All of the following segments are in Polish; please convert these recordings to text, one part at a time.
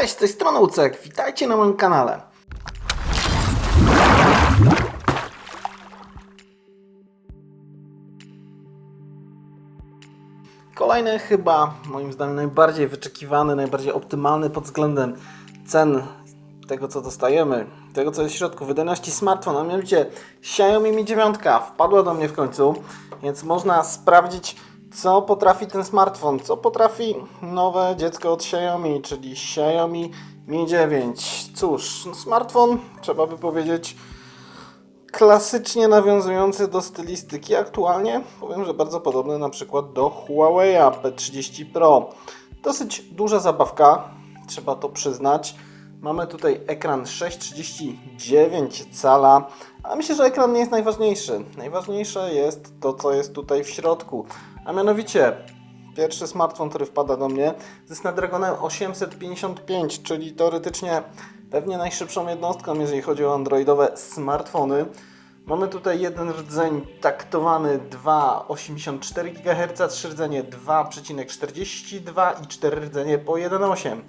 Cześć, z tej strony Ucek, witajcie na moim kanale. Kolejny chyba, moim zdaniem, najbardziej wyczekiwany, najbardziej optymalny pod względem cen tego, co dostajemy, tego, co jest w środku, wydajności smartfon, a mianowicie Xiaomi Mi 9 wpadła do mnie w końcu, więc można sprawdzić, co potrafi ten smartfon, co potrafi nowe dziecko od Xiaomi, czyli Xiaomi Mi 9. Cóż, no smartfon, trzeba by powiedzieć, klasycznie nawiązujący do stylistyki aktualnie, powiem, że bardzo podobny na przykład do Huawei P30 Pro. Dosyć duża zabawka, trzeba to przyznać. Mamy tutaj ekran 6,39 cala, ale myślę, że ekran nie jest najważniejszy. Najważniejsze jest to, co jest tutaj w środku, a mianowicie pierwszy smartfon, który wpada do mnie ze Snapdragonem 855, czyli teoretycznie pewnie najszybszą jednostką, jeżeli chodzi o androidowe smartfony. Mamy tutaj jeden rdzeń taktowany 2,84 GHz, trzy rdzenie 2,42 i cztery rdzenie po 1,8.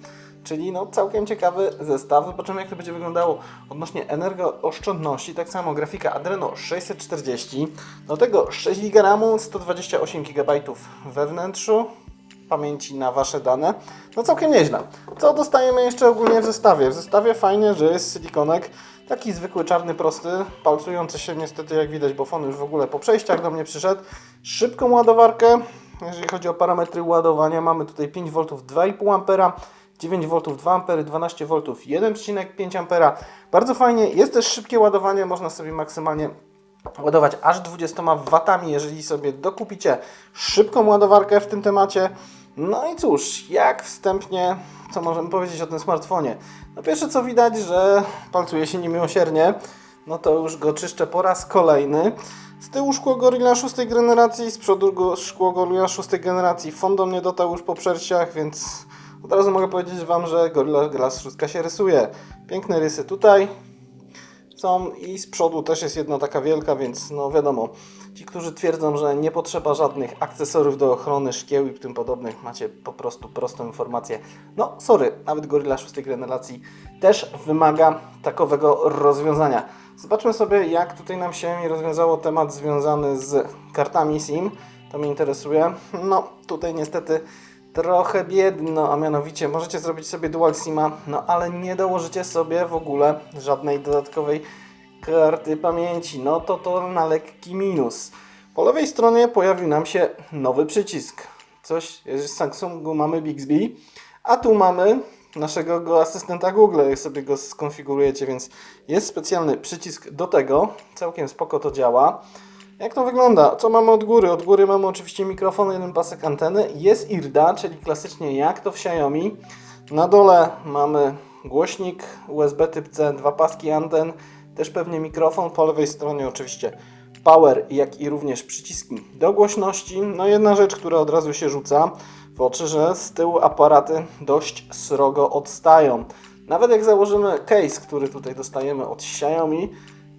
Czyli no, całkiem ciekawy zestaw. Zobaczymy, jak to będzie wyglądało odnośnie energooszczędności. Tak samo grafika Adreno 640, do tego 6 GB RAMu, 128 GB we wnętrzu pamięci na Wasze dane. No całkiem nieźle. Co dostajemy jeszcze ogólnie w zestawie? W zestawie fajnie, że jest silikonek, taki zwykły czarny, prosty, palcujący się niestety jak widać, bo fon już w ogóle po przejściach do mnie przyszedł. Szybką ładowarkę, jeżeli chodzi o parametry ładowania, mamy tutaj 5V, 2,5A, 9V 2A, 12V 1,5 A. Bardzo fajnie, jest też szybkie ładowanie, można sobie maksymalnie ładować aż 20 watami, jeżeli sobie dokupicie szybką ładowarkę w tym temacie. No i cóż, jak wstępnie, co możemy powiedzieć o tym smartfonie? No pierwsze co widać, że palcuje się niemiłosiernie, no to już go czyszczę po raz kolejny. Z tyłu szkło Gorilla 6 generacji, z przodu szkło Gorilla 6 generacji, fon do mnie dotarł już po przerściach, więc od razu mogę powiedzieć Wam, że Gorilla Glass 6 się rysuje. Piękne rysy tutaj, są i z przodu też jest jedna taka wielka, więc no wiadomo, ci, którzy twierdzą, że nie potrzeba żadnych akcesoriów do ochrony szkieł i tym podobnych, macie po prostu prostą informację. No sorry, nawet Gorilla 6 generacji też wymaga takowego rozwiązania. Zobaczmy sobie, jak tutaj nam się rozwiązało temat związany z kartami SIM. To mnie interesuje. No tutaj niestety trochę biedno, a mianowicie możecie zrobić sobie dual SIMa, no ale nie dołożycie sobie w ogóle żadnej dodatkowej karty pamięci. No to to na lekki minus. Po lewej stronie pojawił nam się nowy przycisk. Coś z Samsungu mamy Bixby, a tu mamy naszego go asystenta Google, jak sobie go skonfigurujecie, więc jest specjalny przycisk do tego. Całkiem spoko to działa. Jak to wygląda? Co mamy od góry? Od góry mamy oczywiście mikrofon, jeden pasek anteny. Jest IRDA, czyli klasycznie jak to w Xiaomi. Na dole mamy głośnik USB typ C, dwa paski anten, też pewnie mikrofon. Po lewej stronie oczywiście power, jak i również przyciski do głośności. No jedna rzecz, która od razu się rzuca w oczy, że z tyłu aparaty dość srogo odstają. Nawet jak założymy case, który tutaj dostajemy od Xiaomi,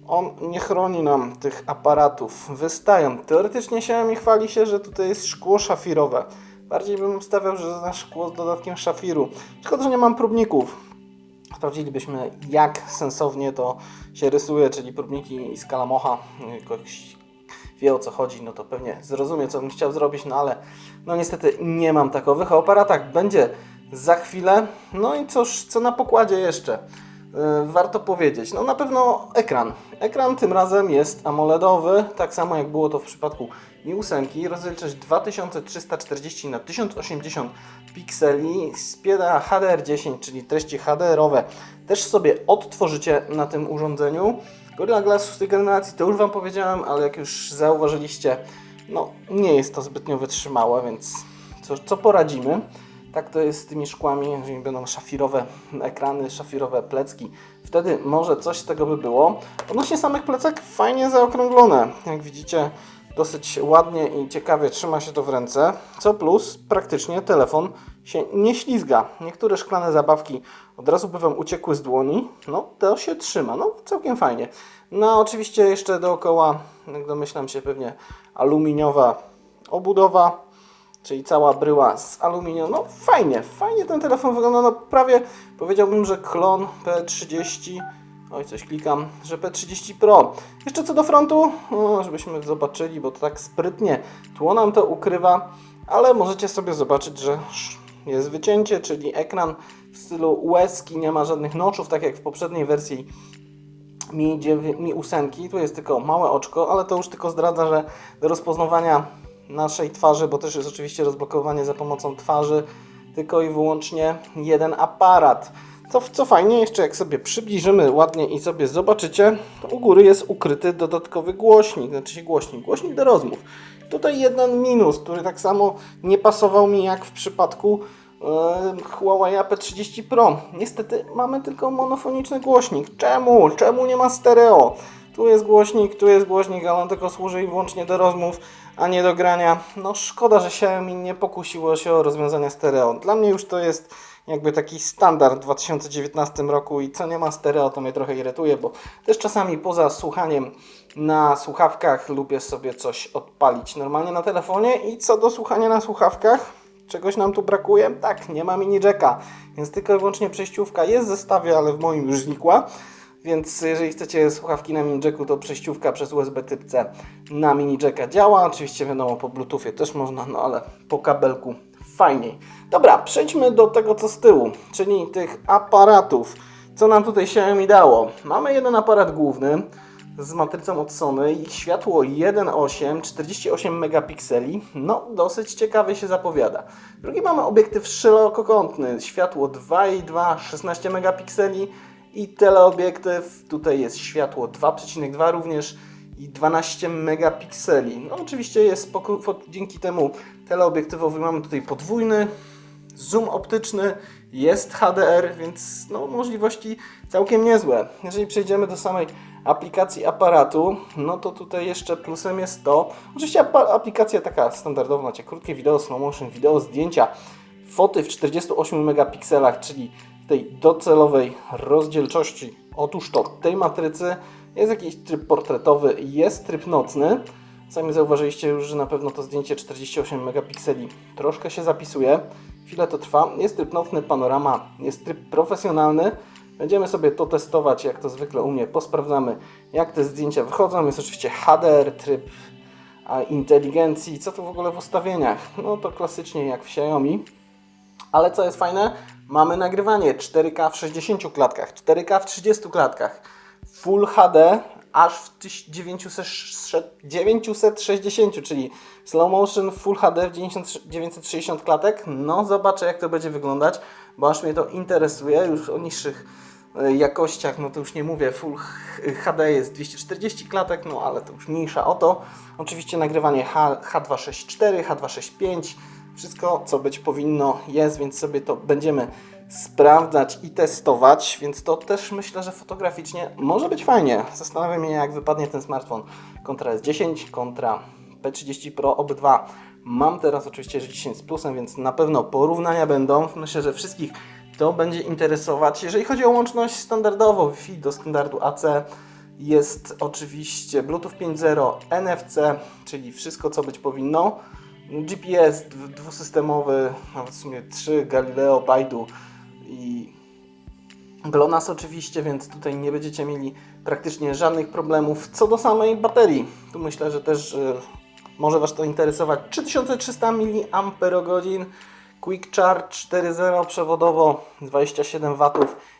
on nie chroni nam tych aparatów, wystają. Teoretycznie Xiaomi chwali się, że tutaj jest szkło szafirowe. Bardziej bym stawiał, że na szkło z dodatkiem szafiru. Szkoda, że nie mam próbników. Sprawdzilibyśmy, jak sensownie to się rysuje, czyli próbniki z Kalamocha. Ktoś wie o co chodzi, no to pewnie zrozumie, co bym chciał zrobić, no ale no niestety nie mam takowych. O aparatach będzie za chwilę. No i cóż, co na pokładzie jeszcze? Yy, warto powiedzieć. No na pewno ekran. Ekran tym razem jest AMOLEDowy, tak samo jak było to w przypadku Mi 8. Rozdzielczość 2340 na 1080 pikseli. Wspiera HDR10, czyli treści HDR-owe. Też sobie odtworzycie na tym urządzeniu. Gorilla Glass 6 generacji to już Wam powiedziałem, ale jak już zauważyliście, no nie jest to zbytnio wytrzymałe, więc co, co poradzimy? Tak to jest z tymi szkłami, jeżeli będą szafirowe ekrany, szafirowe plecki. Wtedy może coś z tego by było. Odnośnie samych plecek, fajnie zaokrąglone. Jak widzicie, dosyć ładnie i ciekawie trzyma się to w ręce. Co plus, praktycznie telefon się nie ślizga. Niektóre szklane zabawki od razu by Wam uciekły z dłoni. No, to się trzyma. No, całkiem fajnie. No, oczywiście jeszcze dookoła, jak domyślam się, pewnie aluminiowa obudowa czyli cała bryła z aluminium. No fajnie, fajnie ten telefon wygląda, no prawie powiedziałbym, że klon P30, oj coś klikam, że P30 Pro. Jeszcze co do frontu, no, żebyśmy zobaczyli, bo to tak sprytnie tło nam to ukrywa, ale możecie sobie zobaczyć, że jest wycięcie, czyli ekran w stylu łezki, nie ma żadnych noczów, tak jak w poprzedniej wersji Mi, 9, Mi 8. Tu jest tylko małe oczko, ale to już tylko zdradza, że do rozpoznawania naszej twarzy, bo też jest oczywiście rozblokowanie za pomocą twarzy, tylko i wyłącznie jeden aparat. Co, co fajnie, jeszcze jak sobie przybliżymy ładnie i sobie zobaczycie, u góry jest ukryty dodatkowy głośnik, znaczy się głośnik, głośnik do rozmów. Tutaj jeden minus, który tak samo nie pasował mi jak w przypadku Huawei P30 Pro. Niestety mamy tylko monofoniczny głośnik. Czemu? Czemu nie ma stereo? Tu jest głośnik, tu jest głośnik, ale on tylko służy i wyłącznie do rozmów, a nie do grania. No szkoda, że Xiaomi nie pokusiło się o rozwiązania stereo. Dla mnie już to jest jakby taki standard w 2019 roku i co nie ma stereo, to mnie trochę irytuje, bo też czasami poza słuchaniem na słuchawkach lubię sobie coś odpalić normalnie na telefonie i co do słuchania na słuchawkach, czegoś nam tu brakuje? Tak, nie ma mini jacka, więc tylko i wyłącznie przejściówka jest w zestawie, ale w moim już znikła. Więc jeżeli chcecie słuchawki na mini jacku, to przejściówka przez USB typ C na mini jacka działa. Oczywiście wiadomo, po bluetoothie też można, no ale po kabelku fajniej. Dobra, przejdźmy do tego co z tyłu, czyli tych aparatów. Co nam tutaj się mi dało? Mamy jeden aparat główny z matrycą od Sony i światło 1.8, 48 megapikseli. No, dosyć ciekawie się zapowiada. Drugi mamy obiektyw szerokokątny, światło 2.2, 16 megapikseli i teleobiektyw. Tutaj jest światło 2.2 również i 12 megapikseli. No oczywiście jest dzięki temu teleobiektywowi mamy tutaj podwójny zoom optyczny, jest HDR, więc no, możliwości całkiem niezłe. Jeżeli przejdziemy do samej aplikacji aparatu, no to tutaj jeszcze plusem jest to, oczywiście aplikacja taka standardowa, macie krótkie wideo, slow motion, wideo, zdjęcia, foty w 48 megapikselach, czyli tej docelowej rozdzielczości. Otóż to tej matrycy jest jakiś tryb portretowy, jest tryb nocny. Sami zauważyliście już, że na pewno to zdjęcie 48 megapikseli troszkę się zapisuje. Chwilę to trwa. Jest tryb nocny, panorama, jest tryb profesjonalny. Będziemy sobie to testować, jak to zwykle u mnie. Posprawdzamy, jak te zdjęcia wychodzą. Jest oczywiście HDR, tryb inteligencji. Co tu w ogóle w ustawieniach? No to klasycznie jak w Xiaomi. Ale co jest fajne? Mamy nagrywanie 4K w 60 klatkach, 4K w 30 klatkach, Full HD aż w 960, czyli slow motion Full HD w 960 klatek. No zobaczę jak to będzie wyglądać, bo aż mnie to interesuje. Już o niższych jakościach, no to już nie mówię, Full HD jest 240 klatek, no ale to już mniejsza o to. Oczywiście nagrywanie H, H264, H265, wszystko co być powinno jest, więc sobie to będziemy sprawdzać i testować, więc to też myślę, że fotograficznie może być fajnie. Zastanawiam się, jak wypadnie ten smartfon kontra S10, kontra P30 Pro, obydwa mam teraz oczywiście S10 z plusem, więc na pewno porównania będą. Myślę, że wszystkich to będzie interesować. Jeżeli chodzi o łączność standardowo Wi-Fi do standardu AC, jest oczywiście Bluetooth 5.0, NFC, czyli wszystko co być powinno. GPS dwusystemowy, nawet w sumie 3, Galileo, Baidu, i GLONASS oczywiście, więc tutaj nie będziecie mieli praktycznie żadnych problemów. Co do samej baterii, tu myślę, że też y, może Was to interesować. 3300 mAh, Quick Charge 4.0 przewodowo 27 W.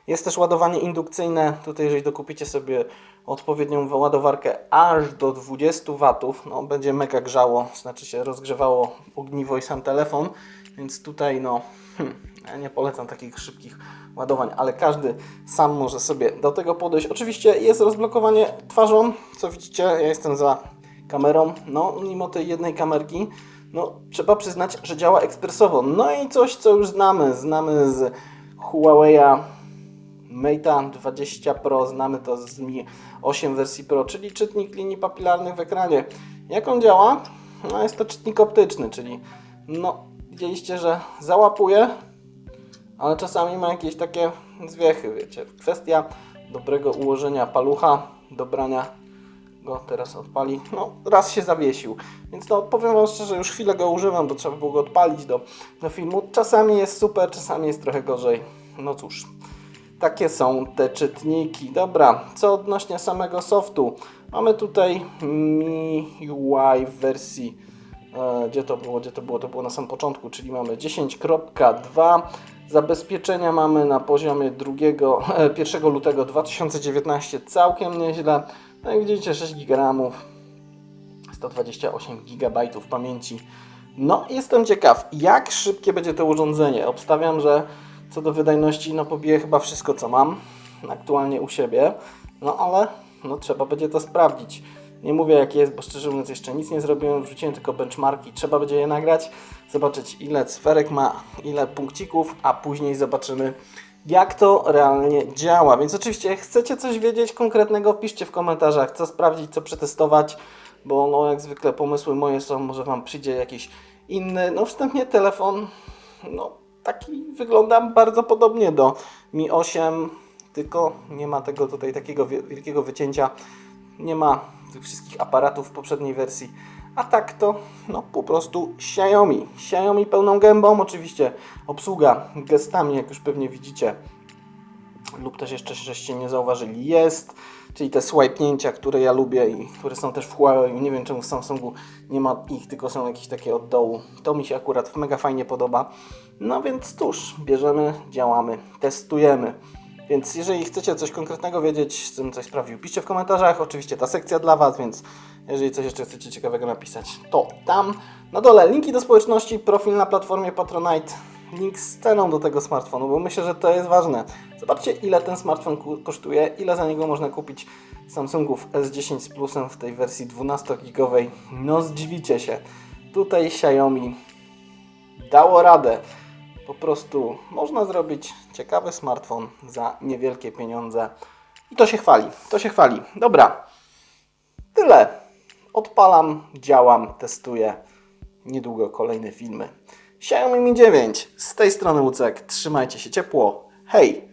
Jest też ładowanie indukcyjne. Tutaj jeżeli dokupicie sobie odpowiednią ładowarkę aż do 20 W, no będzie mega grzało, znaczy się rozgrzewało ogniwo i sam telefon, więc tutaj no hmm, ja nie polecam takich szybkich ładowań, ale każdy sam może sobie do tego podejść. Oczywiście jest rozblokowanie twarzą, co widzicie, ja jestem za kamerą, no mimo tej jednej kamerki, no trzeba przyznać, że działa ekspresowo. No i coś, co już znamy, znamy z Huawei'a Mate 20 Pro, znamy to z Mi 8 wersji Pro, czyli czytnik linii papilarnych w ekranie. Jak on działa? No jest to czytnik optyczny, czyli no widzieliście, że załapuje ale czasami ma jakieś takie zwiechy, wiecie. Kwestia dobrego ułożenia palucha, dobrania go teraz odpali. No, raz się zawiesił. Więc no, powiem Wam szczerze, już chwilę go używam, bo trzeba było go odpalić do, do filmu. Czasami jest super, czasami jest trochę gorzej. No cóż, takie są te czytniki. Dobra, co odnośnie samego softu. Mamy tutaj MIUI w wersji, e, gdzie to było, gdzie to było, to było na samym początku, czyli mamy 10.2. Zabezpieczenia mamy na poziomie 2, e, 1 lutego 2019 całkiem nieźle. No i widzicie 6 GB, 128 GB pamięci. No, jestem ciekaw, jak szybkie będzie to urządzenie. Obstawiam, że co do wydajności, no pobije chyba wszystko, co mam aktualnie u siebie. No ale no, trzeba będzie to sprawdzić. Nie mówię jak jest, bo szczerze mówiąc jeszcze nic nie zrobiłem, wrzuciłem tylko benchmarki. Trzeba będzie je nagrać, zobaczyć ile cyferek ma, ile punkcików, a później zobaczymy jak to realnie działa. Więc oczywiście jak chcecie coś wiedzieć konkretnego, piszcie w komentarzach, co sprawdzić, co przetestować, bo no jak zwykle pomysły moje są, może Wam przyjdzie jakiś inny. No wstępnie telefon, no taki wygląda bardzo podobnie do Mi 8, tylko nie ma tego tutaj takiego wie- wielkiego wycięcia, nie ma tych wszystkich aparatów w poprzedniej wersji. A tak to, no po prostu Xiaomi. Xiaomi pełną gębą, oczywiście obsługa gestami, jak już pewnie widzicie, lub też jeszcze żeście nie zauważyli, jest. Czyli te swipe'nięcia, które ja lubię i które są też w Huawei. Nie wiem czemu w Samsungu nie ma ich, tylko są jakieś takie od dołu. To mi się akurat mega fajnie podoba. No więc cóż, bierzemy, działamy, testujemy. Więc jeżeli chcecie coś konkretnego wiedzieć, z tym coś sprawdził, piszcie w komentarzach. Oczywiście ta sekcja dla Was, więc jeżeli coś jeszcze chcecie ciekawego napisać, to tam. Na dole linki do społeczności, profil na platformie Patronite, link z ceną do tego smartfonu, bo myślę, że to jest ważne. Zobaczcie, ile ten smartfon kosztuje, ile za niego można kupić Samsungów S10 z Plusem w tej wersji 12-gigowej. No zdziwicie się. Tutaj Xiaomi dało radę. Po prostu można zrobić ciekawy smartfon za niewielkie pieniądze. I to się chwali, to się chwali. Dobra, tyle. Odpalam, działam, testuję. Niedługo kolejne filmy. Xiaomi Mi 9. Z tej strony Łucek. Trzymajcie się ciepło. Hej!